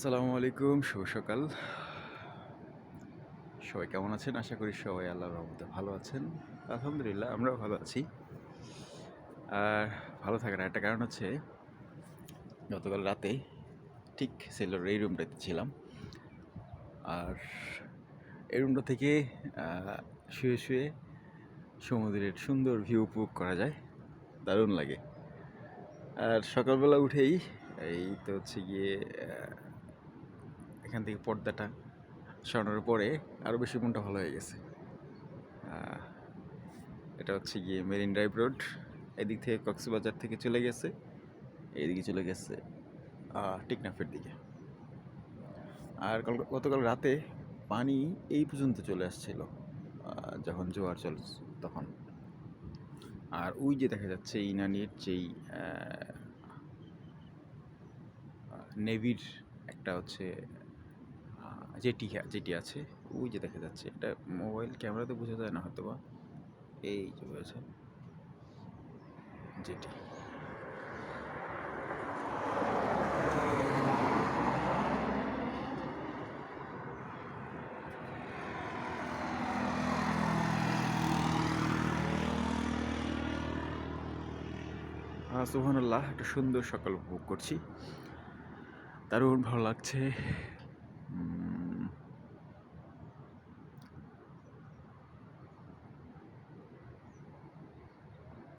আসসালামু আলাইকুম, শুভ সকাল। সবাই কেমন আছেন? আশা করি সবাই আল্লাহ রহমতে ভালো আছেন। আলহামদুলিল্লাহ, আমরাও ভালো আছি। আর ভালো থাকার একটা কারণ হচ্ছে, গতকাল রাতে ঠিক সেলোর এই রুমটাতে ছিলাম। আর এই রুমটা থেকে শুয়ে শুয়ে সমুদ্রের সুন্দর ভিউ উপভোগ করা যায়। দারুণ লাগে। আর সকালবেলা উঠেই, এই তো হচ্ছে গিয়ে এখান থেকে পর্দাটা সরানোর পরে আরও বেশি মনটা ভালো হয়ে গেছে। এটা হচ্ছে গিয়ে মেরিন ড্রাইভ রোড, এদিক থেকে কক্সবাজার থেকে চলে গেছে, এইদিকে চলে গেছে টেকনাফের দিকে। আর কাল- গতকাল রাতে পানি এই পর্যন্ত চলে আসছিল যখন জোয়ার চল, তখন। আর ওই যে দেখা যাচ্ছে ইনানির যেই নেভির একটা হচ্ছে জেটি হ্যাঁ, জেটি আছে ওই যে দেখা যাচ্ছে এটা মোবাইল ক্যামেরাতে বোঝা যায় না হয়তো বা এই যে রয়েছে জেটি সুহানুল্লাহ একটা সুন্দর সকাল উপভোগ করছি। দারুণ ভালো লাগছে।